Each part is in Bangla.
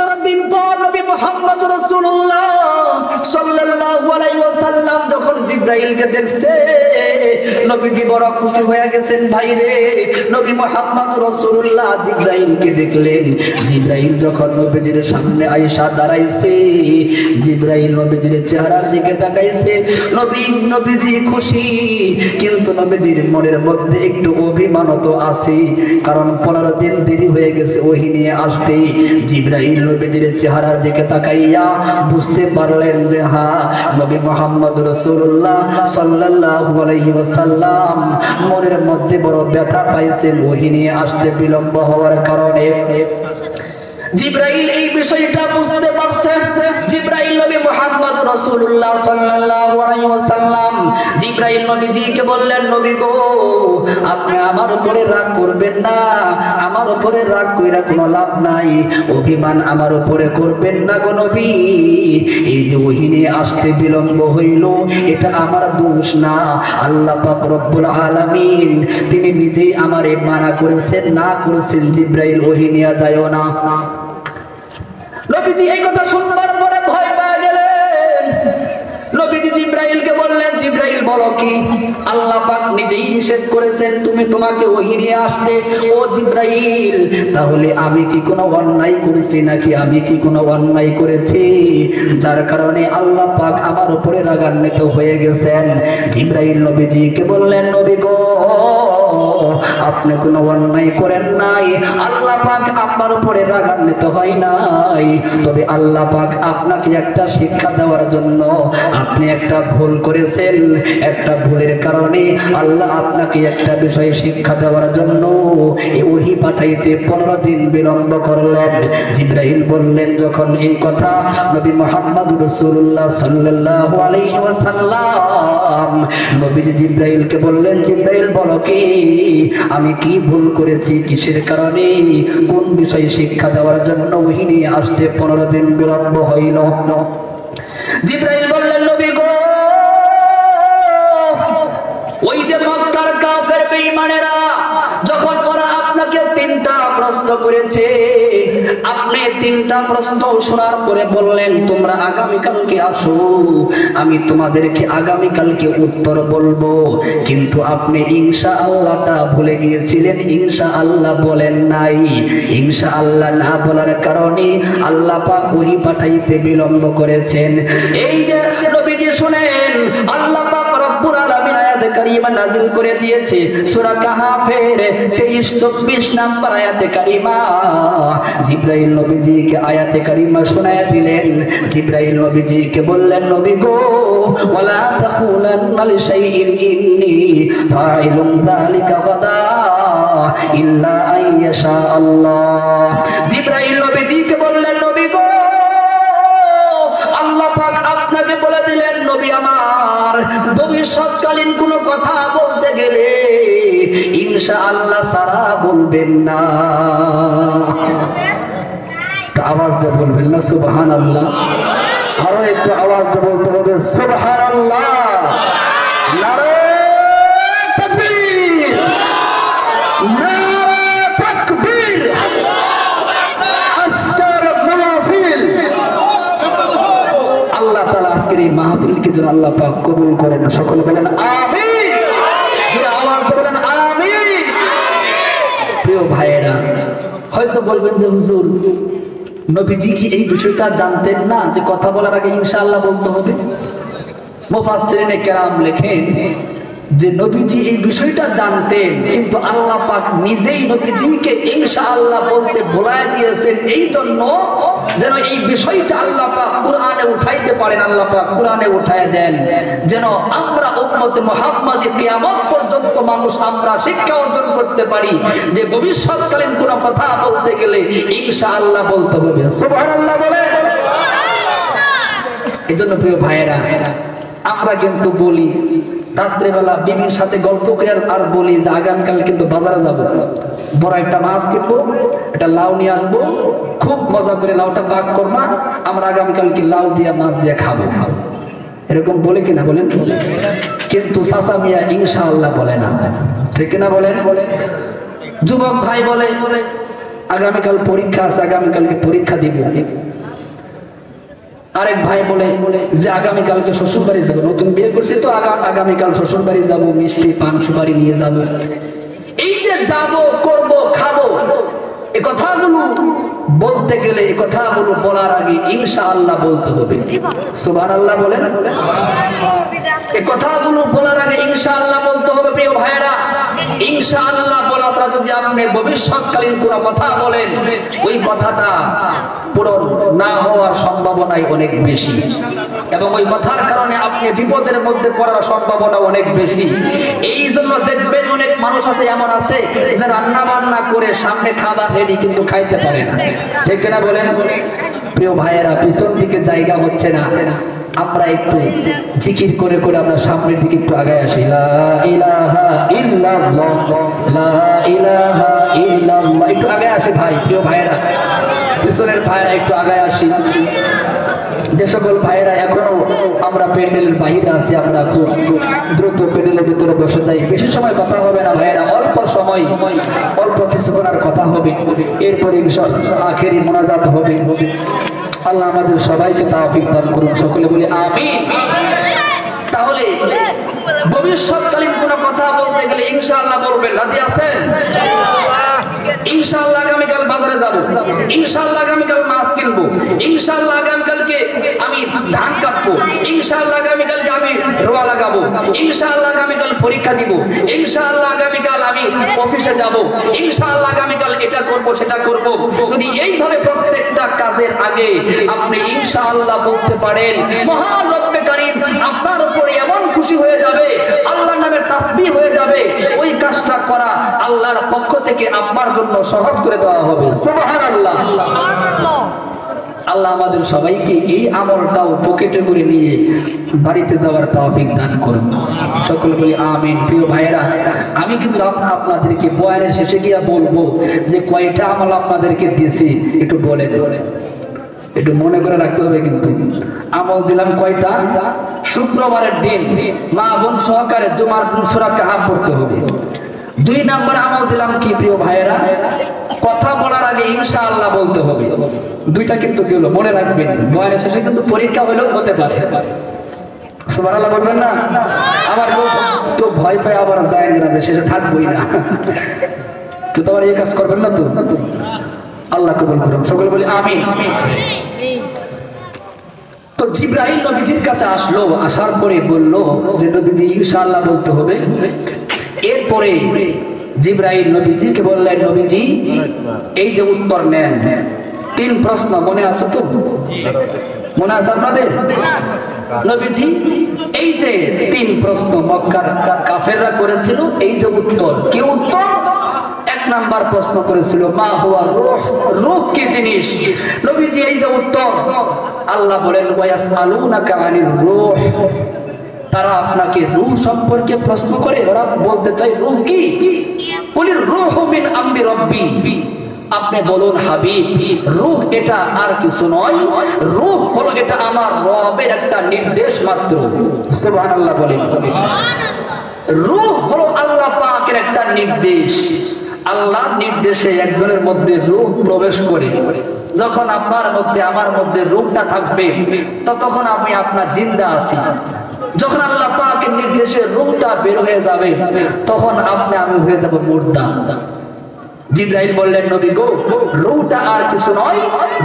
পনেরো দিন পর নবী মোহাম্মদ রসুল্লাহ কিন্তু নবীজির মনের মধ্যে একটু অভিমানও তো আছে, কারণ পনেরো দিন দেরি হয়ে গেছে ওহি নিয়ে আসতে জিব্রাইল নবীজির চেহারার দিকে তাকাইয়া বুঝতে পারলেন যে হ্যাঁ নবী মোহাম্মদ রসুল্লাহ সাল্লাল্লাহু আলাইহি মনের মধ্যে বড় ব্যথা পাইছে, মোহিনী আসতে বিলম্ব হওয়ার কারণে। জিব্রাইল এই বিষয়টা বুঝতে পারছেন? জিব্রাইল নবী মুহাম্মদ রাসূলুল্লাহ সাল্লাল্লাহু আলাইহি ওয়াসাল্লাম। জিব্রাইল নবীজিকে বললেন, নবী গো, আপনি আমার উপরে রাগ করবেন না। আমার উপরে রাগ কইরা কোনো লাভ নাই। অভিমান আমার উপরে করবেন না গো নবী। এই যে ওহিনে আসতে বিলম্ব হইল, এটা আমার দোষ না। আল্লাহ পাক রব্বুল আলামিন, তিনি নিজেই আমারে মানা করেছেন, না করেছেন জিব্রাইল ওহিনিয়া যায় না। নবীজি এই কথা শুনবার পরে ভয় পেয়ে গেলেন। নবীজি জিব্রাইলকে বললেন, জিব্রাইল, বলো কি? আল্লাহ পাক নিজেই নিষেধ করেছেন তুমি তোমাকে ওহি নিয়ে আসতে। ও জিব্রাইল, তাহলে আমি কি কোনো অন্যায় করেছি নাকি আমি কি কোনো অন্যায় করেছি? যার কারণে আল্লাহ পাক আমার উপরে রাগান্বিত হয়ে গেছেন। জিব্রাইল নবীজিকে বললেন, নবী গো আপনি কোনো অন্যায় করেন নাই। আল্লাহ পাক আপনার উপরে রাগান্বিত হয় নাই। তবে আল্লাহ পাক আপনাকে একটা শিক্ষা দেওয়ার জন্য আপনি একটা ভুল করেছেন। একটা ভুলের কারণে আল্লাহ আপনাকে একটা বিষয় শিক্ষা দেওয়ার জন্য ওহি পাঠাইতে পনেরো দিন বিলম্ব করলেন। জিব্রাহিল বললেন, যখন এই কথা নবী মোহাম্মদ রসুল্লাহ সাল্লাল্লাহু আলাইহি ওয়াসাল্লাম, নবীজি জিব্রাইলকে বললেন, জিব্রাইল বলো কি? আমি কি ভুল করেছি? কিসের কারণে? কোন বিষয়ে শিক্ষা দেওয়ার জন্য ওহিনী আসতে পনেরো দিন বিলম্ব হইল। জিব্রাইল বললেন, নবী গো, ওই যে মক্কার কাফের যখন ওরা আপনাকে তিনটা প্রশ্ন করেছে, আপনি তিনটা প্রশ্ন শোনার পরে বললেন, তোমরা আগামীকালকে আসো, আমি তোমাদেরকে আগামীকালকে উত্তর বলব। কিন্তু আপনি ইনশা আল্লাহটা ভুলে গিয়েছিলেন ইনশা আল্লাহ বলেন নাই। ইনশা আল্লাহ না বলার কারণে আল্লাহ পাক ওহি পাঠাইতে বিলম্ব করেছেন। এই যে নবীজি শুনেন, আল্লাহ পাক আয়াতে কারিমা নাযিল করে দিয়েছে। সূরা কাহাফের 23 24 নাম্বার আয়াতে কারিমা। জিব্রাইল নবীজিকে আয়াতে কারিমা শোনায়া দিলেন। জিব্রাইল নবীজিকে বললেন, নবী গো, ওয়ালা তাকুলান্না লিশাইইন, ইন্নী ফাইলুন যালিকা গাদা ইল্লা আইয়াশা আল্লাহ। জিব্রাইল নবীজিকে বললেন ভবিষ্যৎকালীন কোনো কথা বলতে গেলে ইনশা আল্লাহ সারা বলবেন না। আওয়াজ দিয়ে বলবেন না সুবহান আল্লাহ আরও একটু আওয়াজ দিয়ে বলতে হবে সুবহান আল্লাহ নারে তাকবীর নারে তাকবীর আজকের মাহফিল আল্লাহ তাআলা আজকের এই মাহফিলকে যেন আল্লাহ পাক কবুল করেন। সকলে বলেন হয়তো বলবেন যে হুজুর, নবীজি কি এই বিষয়টা জানতেন না যে কথা বলার আগে বলতে হবে? কেরাম লেখেন যে নবীজি এই বিষয়টা জানতেন, কিন্তু আল্লাহ পাক নিজেই নবীজিকে ইনশাআল্লাহ বলতে ভোলায় দিয়েছেন। এই জন্য যেন এই বিষয়টা আল্লাহ পাক কোরআনে উঠাইতে পারেন আল্লাহ পাক কোরআনে উঠায় দেন। যেন আমরা উম্মতে মুহাম্মাদি কিয়ামত পর্যন্ত মানুষ আমরা শিক্ষা অর্জন করতে পারি যে ভবিষ্যৎকালীন কোনো কথা বলতে গেলে ইনশাআল্লাহ বলতে হবে। সুবহানাল্লাহ বলে এই জন্য প্রিয় ভাইয়েরা আমরা কিন্তু বলি রাত্রেবেলা বিবির সাথে গল্প করে আর- বলি যে আগামীকাল কিন্তু বাজারে যাব। বড় একটা মাছ কিনবো, একটা লাউ নিয়ে আসব, খুব মজা করে লাউটা বাগ করবা আমরা আগামীকাল কি লাউ দিয়ে, মাছ দিয়ে খাব খাব। এরকম বলে কিনা বলেন? কিন্তু চাচা মিয়া ইনশাআল্লাহ বলে না। ঠিক কিনা বলেন? যুবক ভাই বলে, আগামীকাল পরীক্ষা আছে, আগামীকালকে পরীক্ষা দিব। আরেক ভাই বলে যে আগামীকালকে শ্বশুর বাড়ি যাব, নতুন বিয়ে করছি তো আগামীকাল শ্বশুর বাড়ি যাব, মিষ্টি পান সুপারি নিয়ে যাব। এই যে যাব, করব, খাব কথাগুলো বলতে গেলে কথাগুলো বলার আগে ইনশা আল্লাহ বলতে হবে। আল্লাহ বলেন। কথাগুলো বলার আগে ইনশা আল্লাহ বলতে হবে, প্রিয় ভাইয়েরা। ইনশা আল্লাহ বলা ছাড়া যদি আপনি ভবিষ্যৎকালীন কোনো কথা বলেন, ওই কথাটা পূরণ না হওয়ার সম্ভাবনাই অনেক বেশি। এবং ওই কথার কারণে আপনি বিপদের মধ্যে পড়ার সম্ভাবনা অনেক বেশি। এই জন্য দেখবেন অনেক মানুষ আছে, এমন আছে যে রান্না বান্না করে সামনে খাবার রেডি কিন্তু খাইতে পারে না। ঠিক না বলেন? প্রিয় ভাইয়েরা, পিছন দিকে জায়গা হচ্ছে না। আমরা একটু জিকির করে করে আমরা সামনের দিকে একটু আগায় আসি। একটু আগায় আসি ভাই, প্রিয় ভাইয়েরা। পিছনের ভাইয়েরা একটু আগায় আসি। যে সকল ভাইয়েরা এখনও আমরা প্যান্ডেলের বাহিরে আছি, আমরা খুব দ্রুত প্যান্ডেলের ভিতরে বসে যাই। বেশি সময় কথা হবে না ভাইয়েরা, অল্প সময়, অল্প কিছুক্ষণ আর কথা হবে। এরপরে আখেরি মোনাজাত হবে। আল্লাহ আমাদের সবাইকে তাওফিক দান করুন, সকলে বলি আমি তাহলে ভবিষ্যৎকালীন কোনো কথা বলতে গেলে ইনশাআল্লাহ বলবেন, রাজি আছেন? পরীক্ষা দিব। ইনশাআল্লাহ আগামীকাল আমি অফিসে যাব। ইনশাআল্লাহ আগামীকাল এটা করব, সেটা করব। যদি এইভাবে প্রত্যেকটা কাজের আগে আপনি ইনশাআল্লাহ বলতে পারেন, মহান আপনার উপরে এমন খুশি হয়ে যাবে, আল্লাহর নামের তাসবিহ হয়ে যাবে, ওই কাজটা করা আল্লাহর পক্ষ থেকে আপনার জন্য সহজ করে দেওয়া হবে। আল্লাহ আমাদের সবাইকে এই আমলটাও পকেটে করে নিয়ে বাড়িতে যাওয়ার তৌফিক দান করুন। সকল বলি আমিন। প্রিয় ভাইয়েরা, আমি কিন্তু আপনাদেরকে বয়ানের শেষে গিয়ে বলব যে কয়টা আমল আপনাদেরকে দিয়েছি, একটু বলেন। একটু মনে করে রাখতে হবে কিন্তু। আমল দিলাম কয়টা? শুক্রবারের দিন মা বোন সহকারে জুমার দিন সুরা কাহাব পড়তে হবে। দুই নাম্বার আমল দিলাম কি, প্রিয় ভাইয়েরা? কথা বলার আগে ইনশা আল্লাহ বলতে হবে। দুইটা কিন্তু গেল মনে রাখবেন। বয়ানের শেষে কিন্তু পরীক্ষা হলেও হতে পারে। বলবেন না? তো ভয় পায়, আবার যায় না যে থাকবোই না। আবার এই কাজ করবেন না তো? আল্লাহ কবুল করুন সকলে বলি আমিন। তো জিব্রাহিম নবীজির কাছে আসলো, আসার পরে বলল যে, নবীজি, ইনশাআল্লাহ বলতে হবে। এরপরে জিব্রাহিম নবীজিকে বললেন, নবীজি, এই যে উত্তর নেন। তিন প্রশ্ন মনে আছে তো? মনে আছে আপনাদের? নবীজি, এই যে তিন প্রশ্ন মক্কার কাফেররা করেছিল, এই যে উত্তর, কি উত্তর? এক নাম্বার প্রশ্ন করেছিল মা হুয়া রূহ? রূহ কি জিনিস? নবীজি এই যে উত্তর। আল্লাহ বলেন ওয়ায়াসআলুনাকা আনির রূহ? তারা আপনাকে রূহ সম্পর্কে প্রশ্ন করে ওরা বলতে চাই রূহ কি? কুলির রূহ মিন আমরি রব্বি। আপনি বলুন হাবিব রূহ এটা আর কিছু নয়। রূহ হলো এটা আমার রবের একটা নির্দেশ মাত্র। সুবহানাল্লাহ বলেন। রূহ হলো আল্লাহ পাকের একটা নির্দেশ। আল্লাহর নির্দেশে একজনের মধ্যে রূহ প্রবেশ করে। যখন আপনার মধ্যে, আমার মধ্যে রূপটা থাকবে, ততক্ষণ আমি আপনার জিন্দা আছি। যখন আল্লাহ পাকের নির্দেশে রূহটা বের হয়ে যাবে, তখন আপনি, আমি হয়ে যাব মুর্দা। জিব্রাইল বললেন, নবী গো রূহটা আর কিছু নয়।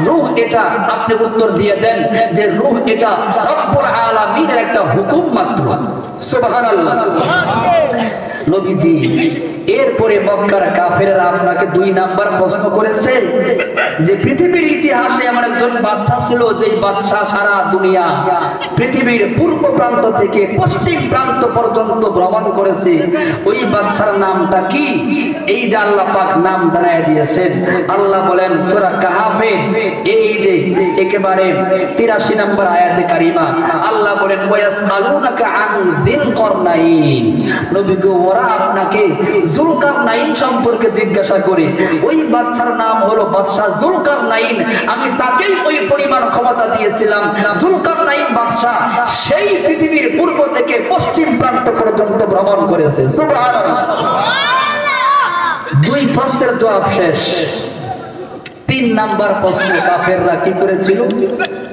রূহ এটা আপনি উত্তর দিয়ে দেন যে রূহ এটা রব্বুল আলামিনের একটা হুকুম মাত্র। সুবহানাল্লাহ। নবীজি, এরপরে মক্কার কাফেররা আপনাকে দুই নাম্বার প্রশ্ন করেছে যে পৃথিবীর ইতিহাসে এমন একজন বাদশা ছিল যে বাদশা সারা দুনিয়া পৃথিবীর পূর্ব প্রান্ত থেকে পশ্চিম প্রান্ত পর্যন্ত ভ্রমণ করেছে। ওই বাদশার নামটা কি? এই যে আল্লাহ পাক নাম জানাই দিয়েছেন। আল্লাহ বলেন, সূরা কাহাফে এই যে একেবারে 83 নম্বর আয়াতে কারিমা, আল্লাহ বলেন ওয়ায়াসআলুনাকা আন দিল করনাইন। নবী গো ওরা আপনাকে জুলকারনাইন সম্পর্কে জিজ্ঞাসা করে। ওই বাদশার নাম হলো বাদশা জুলকারনাইন। আমি তাকেই ওই পরিমাণ ক্ষমতা দিয়েছিলাম। জুলকারনাইন বাদশা সেই পৃথিবীর পূর্ব থেকে পশ্চিম প্রান্ত পর্যন্ত ভ্রমণ করেছে। দুই প্রশ্নের জবাব শেষ। তিন নাম্বার প্রশ্ন কাফেররা কি করেছিল?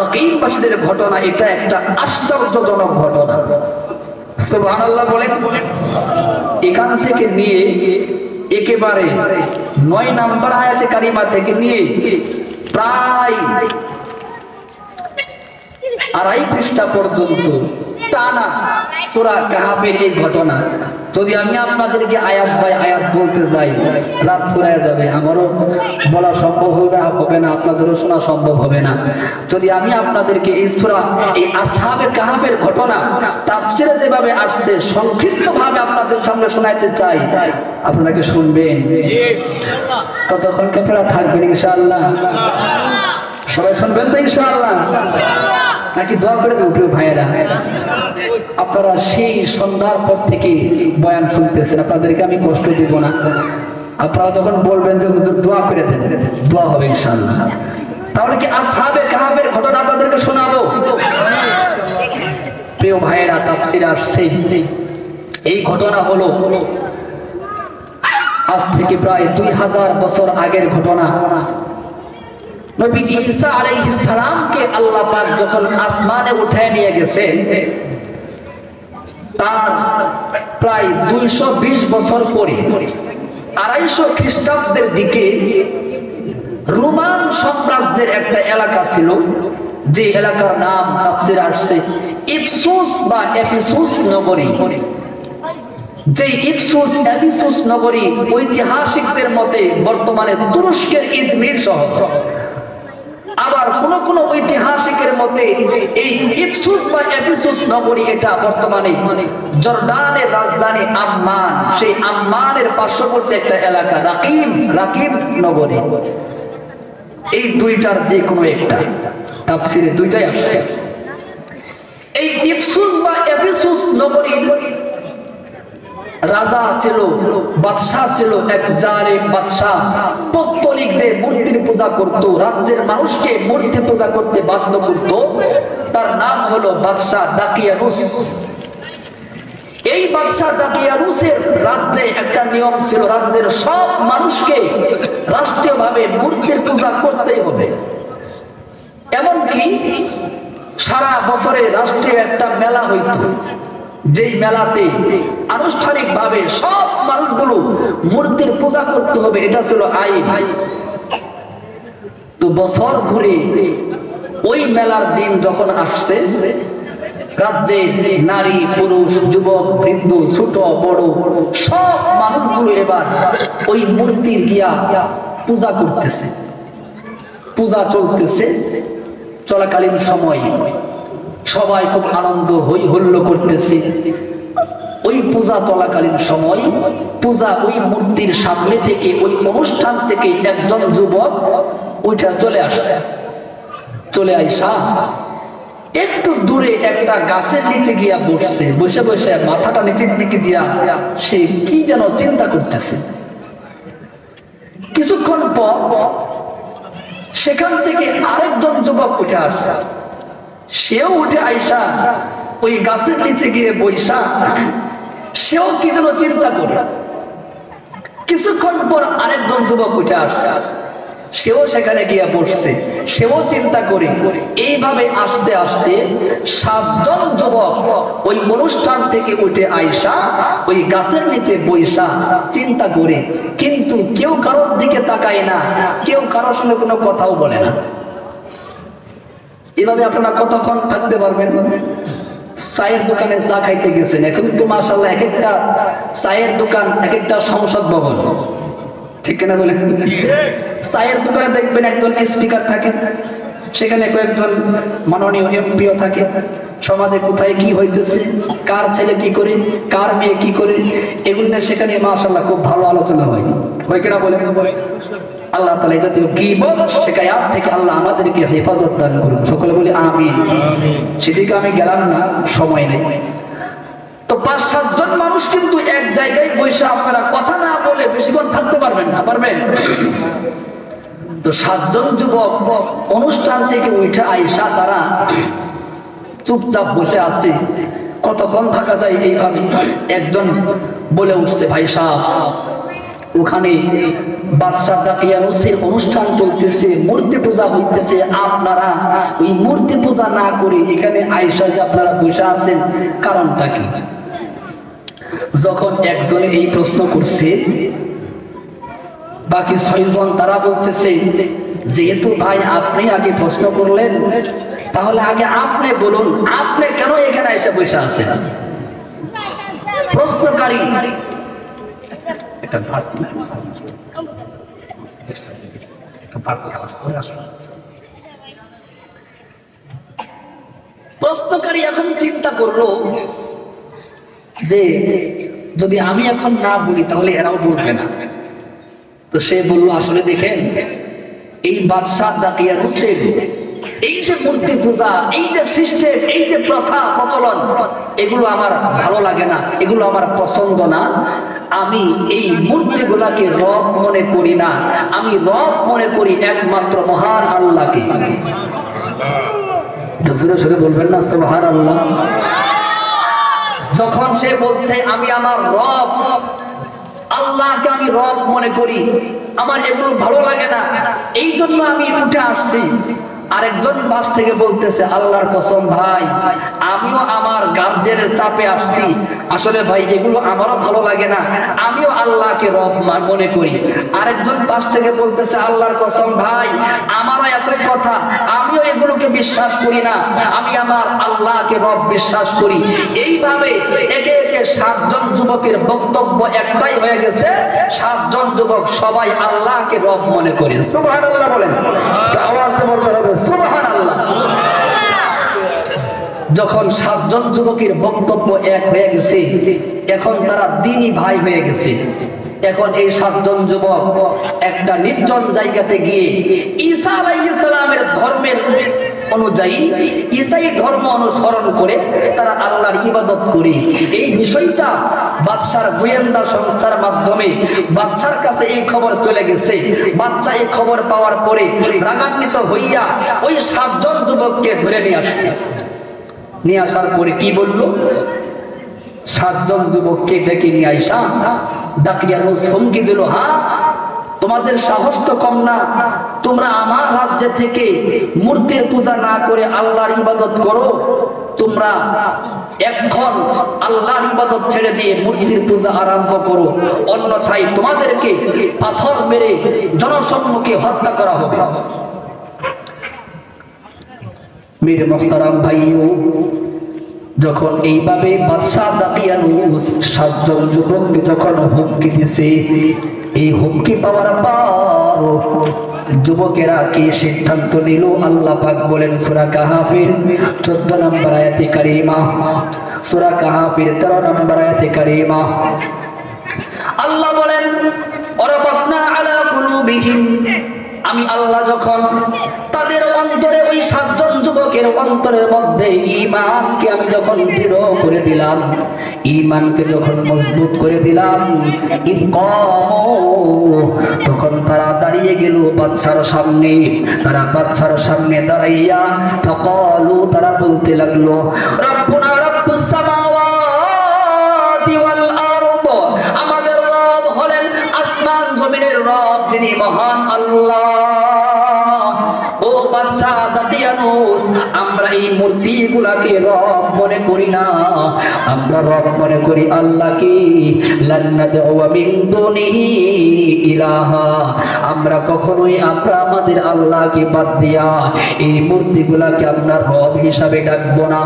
রকিমবাসীদের ঘটনা এটা একটা আশ্চর্যজনক ঘটনা। এখান থেকে নিয়ে একেবারে নয় নাম্বার আয়াতে কারিমা থেকে নিয়ে প্রায় আড়াই পৃষ্ঠা পর্যন্ত টানা সুরা কাহাবের এই ঘটনা। যদি আমি আপনাদেরকে আয়াত বাই আয়াত বলতে যাই, রাত ফুরায় যাবে। আমারও বলা সম্ভব হবে না হবে না। আপনাদেরও শোনা সম্ভব হবে না। যদি আমি আপনাদেরকে এই সুরা, এই আসহাবে কাহাবের ঘটনা, তাফসিরে যেভাবে আসছে সংক্ষিপ্ত ভাবে আপনাদের সামনে শোনাইতে চাই, আপনারা কি শুনবেন? ততক্ষণ আপনারা থাকবেন, ইনশাআল্লাহ। সবাই শুনবেন তো, ইনশাআল্লাহ? নাকি দোয়া করে উঠবে ভাইয়েরা? আপনারা সেই সন্ধ্যার পর থেকে বয়ান শুনতেছেন, আপনাদেরকে আমি কষ্ট দিব না। আপনারা যখন বলবেন যে, হুজুর, দোয়া করে দেন, দোয়া হবে ইনশাআল্লাহ। তাহলে কি আসহাবে কাহাবের ঘটনা আপনাদেরকে শোনাবো? প্রিয় ভাইয়েরা, তাফসির আসছে। এই ঘটনা হলো আজ থেকে প্রায় দুই হাজার বছর আগের ঘটনা। নবী ঈসা আলাইহিস আল্লাহ পাক যখন আসমানে নিয়ে তার প্রায় 220 বছর পরে আড়াইশো খ্রিস্টাব্দের দিকে রোমান সাম্রাজ্যের একটা এলাকা ছিল, যে এলাকার নাম আসছে বা নগরী। যে ইপসুস এফিসুস নগরী ঐতিহাসিকদের মতে বর্তমানে তুরস্কের ইজমির শহর। আবার কোন কোন ঐতিহাসিকের মতে এই ইপসুস বা এফিসুস নগরী এটা বর্তমানে জর্ডানের রাজধানী আম্মান। সেই আম্মানের পার্শ্ববর্তী একটা এলাকা, রাকিম রাকিব নগরী। এই দুইটার যে কোনো একটা। তাফসিরে দুইটাই আসছে। এই ইফসুস বা এফিসুস নগরীর রাজা ছিল, বাদশাহ ছিল এক জালিম বাদশাহ। পত্তলিকদের মূর্তির পূজা করত, রাজ্যের মানুষকে মূর্তি পূজা করতে বাধ্য করত। তার নাম হলো বাদশাহ দাকিয়ানুস। এই বাদশাহ দাকিয়ানুসের রাজ্যে একটা নিয়ম ছিল, রাজ্যের সব মানুষকে রাষ্ট্রীয়ভাবে মূর্তির পূজা করতেই হবে। এমনকি সারা বছরে রাষ্ট্রীয় একটা মেলা হইত। যেই মেলাতে আনুষ্ঠানিক ভাবে সব মানুষগুলো মূর্তির পূজা করতে হবে, এটা ছিল আইন। তো বছর ঘুরে ওই মেলার দিন যখন আসছে, রাজ্যে নারী, পুরুষ, যুবক, বৃদ্ধ, ছোট, বড়, সব মানুষগুলো এবার ওই মূর্তির গিয়া পূজা করতেছে। পূজা চলতেছে, চলাকালীন সময় সবাই খুব আনন্দ হই হল্ল করতেছে। ওই পূজা চলাকালীন সময় পূজা ওই মূর্তির সামনে থেকে, ওই অনুষ্ঠান থেকে একজন যুবক ওইটা চলে আসছে। চলে আইসা একটু দূরে একটা গাছের নিচে গিয়া বসছে। বসে বসে মাথাটা নিচের দিকে দিয়া সে কি যেন চিন্তা করতেছে। কিছুক্ষণ পর সেখান থেকে আরেকজন যুবক উঠে আসছে। সেও উঠে আইসা ওই গাছের নিচে গিয়ে বৈশা সেও কি যেন চিন্তা করে। কিছুক্ষণ পর আরেকজন যুবক উঠে আসছে। সেও সেখানে গিয়ে বসছে। সেও চিন্তা করে, এইভাবে আসতে আসতে সাতজন যুবক ওই অনুষ্ঠান থেকে উঠে আইসা ওই গাছের নিচে বৈশা চিন্তা করে। কিন্তু কেউ কারোর দিকে তাকায় না, কেউ কারোর সঙ্গে কোনো কথাও বলে না। এভাবে আপনারা কতক্ষণ থাকতে পারবেন? চায়ের দোকানে চা খাইতে গেছেন এখন তো মাসাল্লাহ এক একটা চায়ের দোকান, এক একটা সংসদ ভবন। ঠিক কিনা বলে চায়ের দোকানে দেখবেন একজন স্পিকার থাকে, সেখানে কয়েকজন মাননীয় এমপিও থাকে। সমাজে কোথায় কি হইতেছে, কার ছেলে কি করে, কার মেয়ে কি করে, এগুলো সেখানে মাসাল্লাহ খুব ভালো আলোচনা হয়। হয় কিনা বলে আল্লাহ তালা এই জাতীয় গিবত শেখায়াত থেকে আল্লাহ আমাদেরকে হেফাজত দান করুন। সকলে বলি আমিন। সেদিকে আমি গেলাম না সময় নেই। তো পাঁচ সাতজন মানুষ কিন্তু এক জায়গায় বসে আপনারা কথা না বলে বেশিক্ষণ থাকতে পারবেন না পারবেন? তো সাতজন যুবক অনুষ্ঠান থেকে উঠে আইসা তারা চুপচাপ বসে আছে। কতক্ষণ থাকা যায় এইভাবে একজন বলে উঠছে ভাই সাহেব ওখানে অনুষ্ঠান চলতেছে, মূর্তি পূজা হইতেছে। আপনারা ওই মূর্তি পূজা না করে এখানে আইসা যে আপনারা বসে আছেন, কারণটা কি? যখন একজনে এই প্রশ্ন করছে, বাকি ছয়জন তারা বলতেছে, যেহেতু ভাই আপনি আগে প্রশ্ন করলেন, তাহলে আগে আপনি বলুন, আপনি কেন এখানে এসে বসে আছেন? প্রশ্নকারী একটা ভাত একটা ভাত আওয়াজ করে আসুন। প্রশ্নকারী এখন চিন্তা করল যে, যদি আমি এখন না বলি, তাহলে এরাও বলবে না। তো সে বলল, আসলে দেখেন, এই বাদশাহ দাকিয়া হোসেন এই যে মূর্তি পূজা এই যে সিস্টেম এই যে প্রথা প্রচলন, এগুলো আমার ভালো লাগে না, এগুলো আমার পছন্দ না। আমি এই মূর্তিগুলাকে রব মনে করি না, আমি রব মনে করি একমাত্র মহান আল্লাহকে। বলবেন না সোহার আল্লাহ যখন সে বলছে, আমি আমার রব, আল্লাহকে আমি রব মনে করি, আমার এগুলো ভালো লাগে না এই জন্য আমি উঠে আসছি। আরেকজন বাস থেকে বলতেছে, আল্লাহর কসম ভাই, আমিও আমার গার্জেনের চাপে আসছি। আসলে ভাই, এগুলো আমারও ভালো লাগে না। আমিও আল্লাহকে রব মনে করি। আরেকজন পাশ থেকে বলতেছে, আল্লাহর কসম ভাই, আমারও একই কথা। আমিও এগুলোকে বিশ্বাস করি না। আমি আমার আল্লাহকে রব বিশ্বাস করি। এইভাবে একে একে সাতজন যুবকের বক্তব্য একটাই হয়ে গেছে, সাতজন যুবক সবাই আল্লাহকে রব মনে করে। সুবহান আল্লাহ বলেন। আওয়াজ বলতে হবে যখন সাতজন যুবকের বক্তব্য এক হয়ে গেছে, এখন তারা দিনই ভাই হয়ে গেছে। এখন এই সাতজন যুবক একটা নির্জন জায়গাতে গিয়ে ঈসা আলাইহিস সালামের ধর্মের অনুযায়ী ঈসাই ধর্ম অনুসরণ করে তারা আল্লাহর ইবাদত করে। এই বিষয়টা বাদশার গোয়েন্দা সংস্থার মাধ্যমে বাদশার কাছে এই খবর চলে গেছে। বাদশা এই খবর পাওয়ার পরে রাগান্বিত হইয়া ওই সাতজন যুবককে ধরে নিয়ে আসছে। নিয়ে আসার পরে কি বলল? সাতজন যুবককে ডেকে নিয়ে আইসা ডাকিয়া হুমকি দিল হ্যাঁ? তোমাদের সাহস তো কম না। তোমরা আমার রাজ্যে থেকে মূর্তির পূজা না করে আল্লাহর ইবাদত করো। তোমরা এখন আল্লাহর ইবাদত ছেড়ে দিয়ে মূর্তির পূজা আরম্ভ করো। অন্যথায় তোমাদেরকে পাথর মেরে জনসম্মুখে হত্যা করা হবে। মীর মোহতারাম ভাইও, যখন এইভাবে বাদশাহ দাকিয়ানুস সাতজন যুবককে যখন হুমকি দিছে এই হুমকি পাওয়ার পর যুবকেরা কি সিদ্ধান্ত নিল? আল্লাহ পাক বলেন, সুরা কাহাফির 14 নম্বর আয়াতে কারিমা। সুরা কাহাফির 13 নম্বর আয়াতে কারিমা। আল্লাহ বলেন অরবাতনা আলা কুলুবিহিম। আমি আল্লাহ যখন তাদের অন্তরে ওই সাতজন যুবকের অন্তরের মধ্যে ঈমানকে আমি যখন দৃঢ় করে দিলাম, ঈমানকে যখন মজবুত করে দিলাম তখন তারা দাঁড়িয়ে গেল বাদশার সামনে। তারা বাদশার সামনে দাঁড়াইয়া ফাকালু, তারা বলতে লাগল, রব্বুনা রব্বুস সামাওয়াতি মহান আল্লাহ। ও বাদশাহ আমরা এই মূর্তিগুলাকে রব মনে করি না। আমরা রব মনে করি আল্লাহকে। ইলাহা। আমরা কখনোই আমরা আমাদের আল্লাহকে বাদ দিয়া এই মূর্তিগুলাকে আমরা রব হিসাবে ডাকবো না।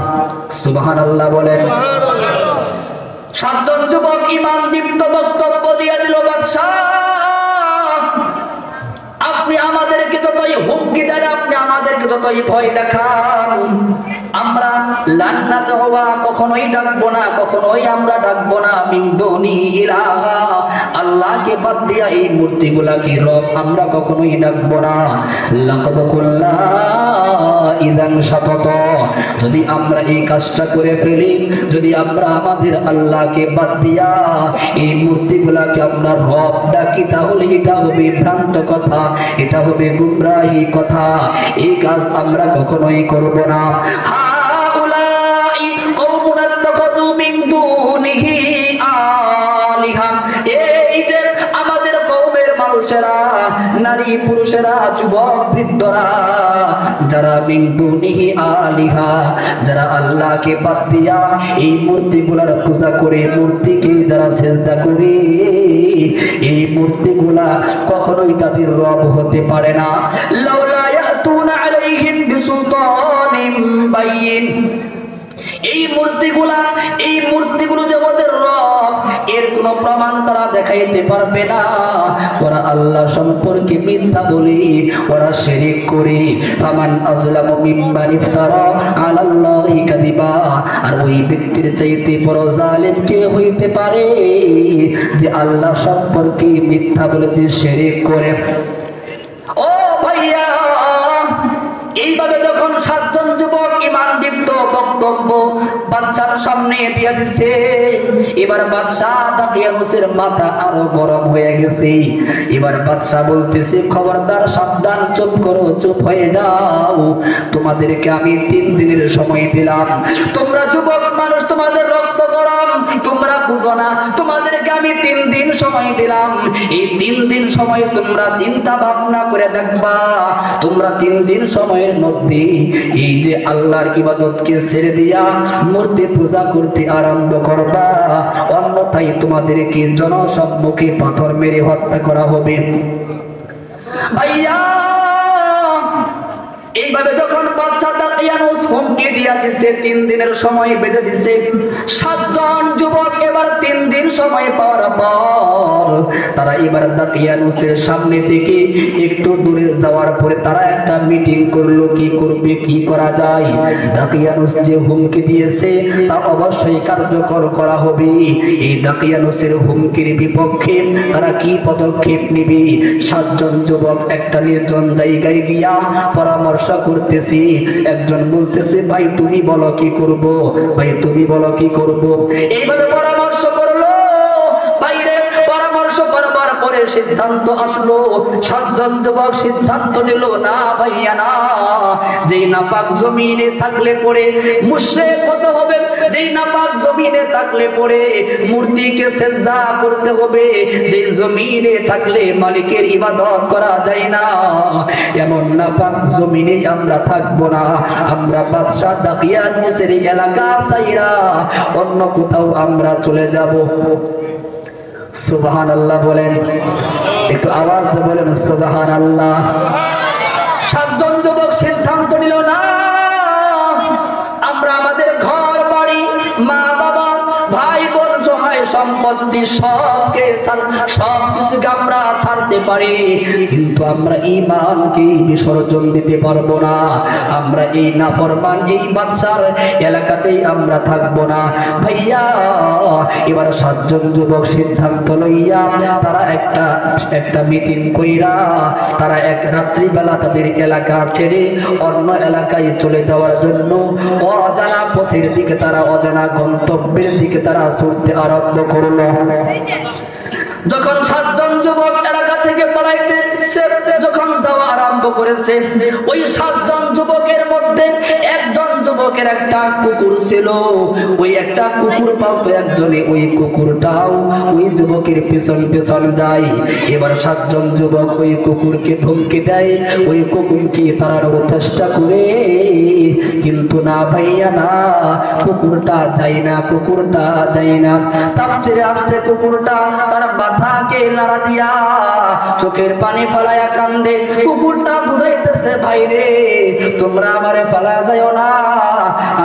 সুবহানাল্লাহ বলেন। সাতজন যুবক ইমান দীপ্ত বক্তব্য দিয়ে দিল বাদশাহ। अब আপনি আমাদেরকে যতই হুমকি দেন, আপনি আমাদেরকে যতই ভয় দেখান। আমরা লান্না হওয়া কখনোই ডাকবো না, কখনোই আমরা ডাকবো না মিন্দনি ইলাহা। আল্লাহকে বাদ দিয়া এই মূর্তিগুলাকে রব আমরা কখনোই ডাকবো না। লাকাদ কুল্লা ইদান শাতাত যদি আমরা এই কাজটা করে ফেলি, যদি আমরা আমাদের আল্লাহকে বাদ দিয়া এই মূর্তিগুলাকে আমরা রব ডাকি, তাহলে এটা হবে ভ্রান্ত কথা। এটা হবে গুমরাহি কথা। এই কাজ আমরা কখনোই করব না। হাউলাই মানুষেরা, নারী পুরুষেরা, যুবক বৃদ্ধরা, যারা মিন দুনিহি আলিহা, যারা আল্লাহকে বাদ দিয়া এই মূর্তিগুলার পূজা করে, মূর্তিকে যারা সেজদা করে, এই মূর্তিগুলা কখনোই তাদের রব হতে পারে না। লাউলা ইয়াতুনা আলাইহিম বিসুলতানিম বাইয়িন এই মূর্তিগুলা, এই মূর্তিগুলো যে ওদের রব এর কোনো প্রমাণ তারা দেখাইতে পারবে না। ওরা আল্লাহ সম্পর্কে মিথ্যা বলে, ওরা শিরিক করে। আর ওই ব্যক্তির চাইতে বড় জালিম কে হইতে পারে যে আল্লাহ সম্পর্কে মিথ্যা বলে যে করে? ও ভাইয়া, এইভাবে বক্তব্য বাদশার সামনে দিছে। এবার বাদশাহ মাথা আরও গরম হয়ে গেছে। এবার বাদশাহ বলতেছে, খবরদার, সাবধান, চুপ করো, চুপ হয়ে যাও। তোমাদেরকে আমি তিন দিনের সময় দিলাম। তোমরা যুবক মানুষ, তোমাদের রক্ত গরম। তোমরা বুঝো না। তোমাদেরকে আমি তিন দিন সময় দিলাম। এই তিন দিন সময় তোমরা চিন্তা ভাবনা করে দেখবা। তোমরা তিন দিন সময়ের মধ্যে এই যে আল্লাহর ইবাদতকে ছেড়ে দিয়া মূর্তি পূজা করতে আরম্ভ করবা। অন্যথায় তোমাদেরকে জনসম্মুখে পাথর মেরে হত্যা করা হবে। ভাইয়া এইভাবে যখন বাদশাহ দাকিয়ানুস হুমকি দিয়া দিছে তিন দিনের সময় বেঁধে দিছে। সাতজন যুবক এবার তিন দিন সময় পাওয়ার পর তারা এবার দাকিয়ানুসের সামনে থেকে একটু দূরে যাওয়ার পরে তারা একটা মিটিং করল, কি করবে, কি করা যায়? দাকিয়ানুস যে হুমকি দিয়েছে, তা অবশ্যই কার্যকর করা হবে। এই দাকিয়ানুসের হুমকির বিপক্ষে তারা কি পদক্ষেপ নিবে? সাতজন যুবক একটা নির্জন জায়গায় গিয়া পরামর্শ করতেছি। একজন বলতেছে, ভাই, তুমি বলো কি করব? ভাই, তুমি বলো কি করব? এইভাবে পরামর্শ করল। বাইরে পরামর্শ করবার পরে সিদ্ধান্ত আসলো, সাতজন সিদ্ধান্ত নিল, না ভাইয়া, না। যেই নাপাক জমিনে থাকলে পরে মুশরিক হতে হবে, যেই নাপাক জমিনে থাকলে পরে মূর্তিকে সেজদা করতে হবে, যেই জমিনে থাকলে মালিকের ইবাদত করা যায় না। এমন নাপাক জমিনে আমরা থাকব না। আমরা বাদশাহ দাকিয়ানুসের এলাকা সাইরা অন্য কোথাও আমরা চলে যাব। সুবহান আল্লাহ বলেন। একটু আওয়াজ দিয়ে বলেন সুবহান আল্লাহ সাতজন সম্পত্তি সবকে ছাড়- সব কিছুকে আমরা ছাড়তে পারি। কিন্তু আমরা ইমানকে বিসর্জন দিতে পারব না। আমরা এই নাফরমান, এই বাদশার এলাকাতেই আমরা থাকব না। ভাইয়া, এবার সাতজন যুবক সিদ্ধান্ত লইয়া তারা একটা একটা মিটিং কইরা তারা এক রাত্রিবেলা তাদের এলাকা ছেড়ে অন্য এলাকায় চলে যাওয়ার জন্য অজানা পথের দিকে তারা অজানা গন্তব্যের দিকে তারা ছুটতে আরম্ভ করল। যখন সাতজন যুবক এলাকা থেকে পালাইতে যখন যাওয়া আরম্ভ করেছে, ওই সাতজন যুবকের মধ্যে একজন যুবকের একটা কুকুর ছিল। ওই একটা কুকুর পালতো একজনে, ওই কুকুরটাও ওই যুবকের পিছন পিছন যায়। এবার সাতজন যুবক ওই কুকুরকে ধমকি দেয়, ওই কুকুরকে তাড়ানোর চেষ্টা করে। কিন্তু না ভাইয়া, না, কুকুরটা যায় না, কুকুরটা যায় না। তাপ ছেড়ে আসছে কুকুরটা, তার মাথাকে লাড়া দিয়া চোখের পানি ফলাইয়া কান্দে, কুকুরটা বুঝাইতেছে, ভাই রে, তোমরা আমারে ফালা যাও না,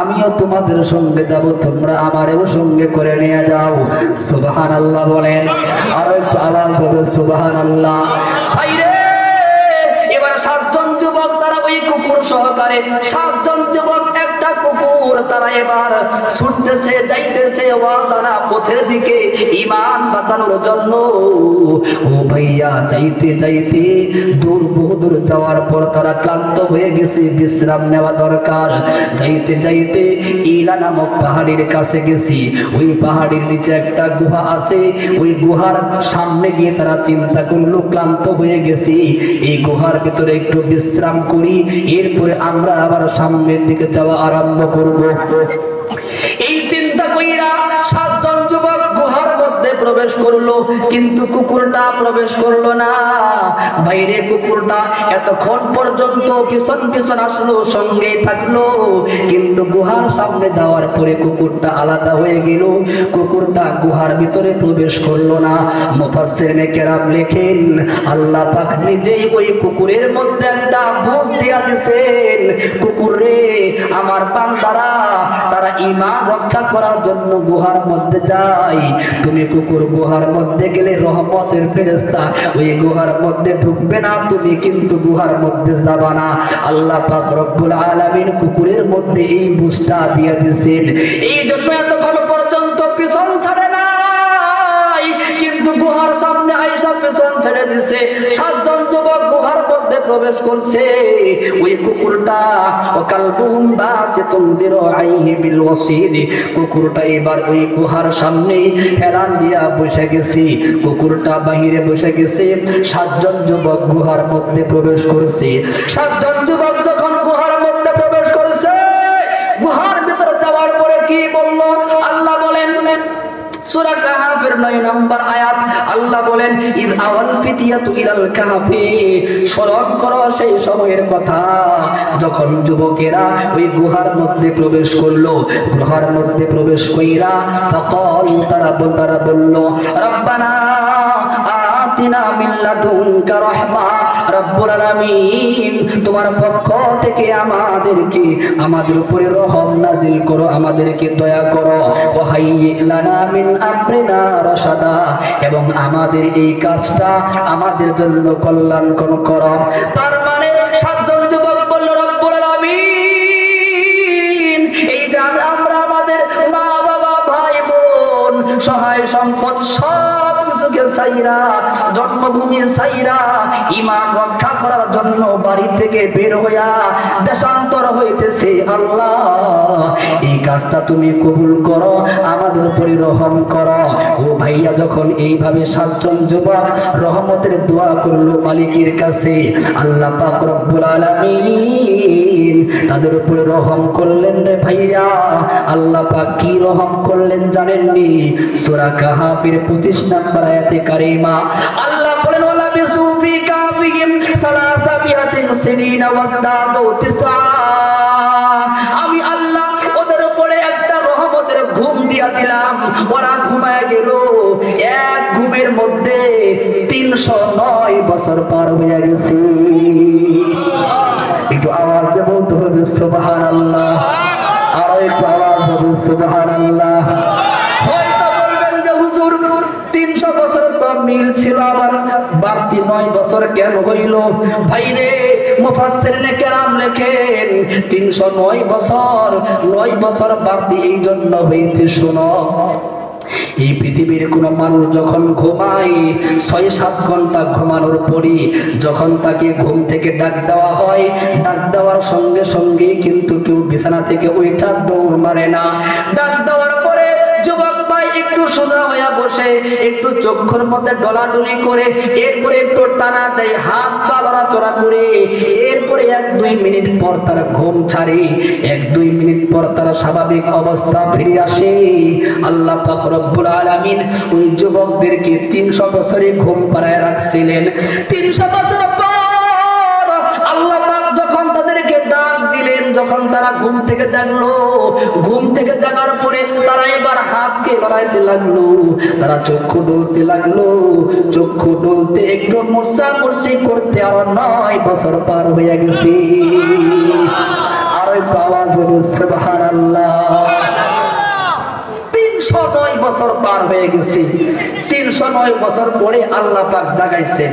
আমিও তোমাদের সঙ্গে যাব, তোমরা আমারেও সঙ্গে করে নিয়ে যাও। সুবহান আল্লাহ বলেন। আরও একটু আওয়াজ হবে সুবহান আল্লাহ ভাই রে, এবার সাতজন যুবক তারা ওই কুকুর সহকারে, সাতজন যুবক তারা এবার ছুটতেছে, যাইতেছে পথের দিকে ইমান বাঁচানোর জন্য। ও ভাইয়া, যাইতে যাইতে দূর বহু দূর যাওয়ার পর তারা ক্লান্ত হয়ে গেছে, বিশ্রাম নেওয়া দরকার। যাইতে যাইতে ইলা নামক পাহাড়ের কাছে গেছি। ওই পাহাড়ের নিচে একটা গুহা আছে, ওই গুহার সামনে গিয়ে তারা চিন্তা করল, ক্লান্ত হয়ে গেছি। এই গুহার ভিতরে একটু বিশ্রাম করি, এরপরে আমরা আবার সামনের দিকে যাওয়া আরম্ভ করব। এই চিন্তা প্রবেশ করল, কিন্তু কুকুরটা প্রবেশ করল না। বাইরে কুকুরটা এতক্ষণ পর্যন্ত পিছন পিছন আসলো সঙ্গে থাকল। কিন্তু গুহার সামনে যাওয়ার পরে কুকুরটা আলাদা হয়ে গেল। কুকুরটা গুহার ভিতরে প্রবেশ করল না। মুফাসসির কেরাম লেখেন, আল্লাহ পাক নিজেই ওই কুকুরের মধ্যে একটা বুঝ দিয়া দিছেন, কুকুর রে, আমার বান্দারা, তারা ইমান রক্ষা করার জন্য গুহার মধ্যে যায়। তুমি কুকুর গুহার মধ্যে গেলে রহমতের ফেরেস্তা ওই গুহার মধ্যে ঢুকবে না, তুমি কিন্তু গুহার মধ্যে যাবা না। আল্লাহ পাক রব্বুল আলামিন কুকুরের মধ্যে এই বুঝটা দিয়ে দিছেন। এই জন্য এতক্ষণ পর্যন্ত পিছন সাতজন যুবক গুহার মধ্যে প্রবেশ বাহিরে বসে গেছে। সাতজন যুবক গুহার মধ্যে প্রবেশ করেছে। সাতজন যুবক যখন গুহার মধ্যে প্রবেশ করেছে, গুহার ভিতরে যাওয়ার পরে কি বলল? আল্লাহ সূরা কাহাফের 9 নম্বর আয়াত, আল্লাহ বলেন, ইদ আওয়াল ফিতিয়াতু ইলাল কাহাফি। স্মরণ করো সেই সময়ের কথা, যখন যুবকেরা ওই গুহার মধ্যে প্রবেশ করল, গুহার মধ্যে প্রবেশ কইরা ফাকালু, তারা বল, তারা বলল, রব্বানা আতিনা মিন লাদুনকা রাহমা। রব্বুল আলামিন তোমার পক্ষ থেকে আমাদেরকে আমাদের উপরে রহম নাজিল করো, আমাদেরকে দয়া করো। মিন আমরিনা এবং আমাদের এই কাজটা আমাদের জন্য কল্যাণকর করো। তার মানে সাতজন যুবক বলল আলামিন, এই যে আমরা আমাদের মা বাবা ভাই বোন সহায় সম্পদ সব সাইরা জন্মভূমি সাইরা, ইমান রক্ষা করার জন্য বাড়ি থেকে বের হইয়া দেশান্তর হইতেছে আল্লাহ। এই কাজটা তুমি কবুল করো, আমাদের উপরে রহম করো। ও ভাইয়া যখন এইভাবে সাতজন যুবক রহমতের দোয়া করল মালিকের কাছে, আল্লাহ পাক রব্বুল আলামিন তাদের উপরে রহম করলেন রে ভাইয়া। আল্লাহ পাক কি রহম করলেন জানেননি? সূরা কাহাফের 25 নম্বর আয়াতে কারিমা। আল্লাহ বলেন বিসুফি তিসআ। আমি আল্লাহ ওদের উপরে একটা রহমতের ঘুম দিয়া দিলাম। ওরা ঘুমায় গেল। এক ঘুমের মধ্যে তিনশো নয় বছর পার হয়ে গেছে। একটু আওয়াজ দিয়ে বলতে হবে সুবাহান একটু আওয়াজ হবে সুবাহান আল্লাহ হয়তো বলবেন যে হুজুর তিনশো বছর তো মিল ছিল আবার বাড়তি নয় বছর কেন হইল? কেরাম লেখেন, তিনশো নয় বছর নয় বছর বাড়তি এই জন্য হয়েছে এই পৃথিবীর কোন মানুষ যখন ঘুমায় ছয় সাত ঘণ্টা ঘুমানোর পরই যখন তাকে ঘুম থেকে ডাক দেওয়া হয়, ডাক দেওয়ার সঙ্গে সঙ্গে কিন্তু কেউ বিছানা থেকে ওইটা দৌড় মারে না। ডাক দেওয়ার পরে যুবক একটু সোজা হইয়া বসে, একটু চক্ষুর মধ্যে ডলাডলি করে, এরপরে একটু টানা দেয়, হাত পা লড়াচড়া করে, এরপরে এক দুই মিনিট পর তারা ঘুম ছাড়ে, এক দুই মিনিট পর তারা স্বাভাবিক অবস্থা ফিরে আসে। আল্লাহ পাক রব্বুল আলামিন ওই যুবকদেরকে তিনশো বছরে ঘুম পাড়ায় রাখছিলেন। তিনশো বছর পর তারা ঘুম থেকে জাগলো। ঘুম থেকে জাগার পরে তারা এবার হাতকে বাড়াইতে লাগল। তারা চক্ষু ডলতে লাগল। চক্ষু ডলতে একটু মূর্ছা মূর্ছি করতে আরও নয় বছর পার হয়ে গেছে। আর একটু আওয়াজ হলো সুবহানাল্লাহ। তিনশো নয় বছর পার হয়ে গেছে। তিনশো নয় বছর পরে আল্লাহ পাক জাগাইছেন।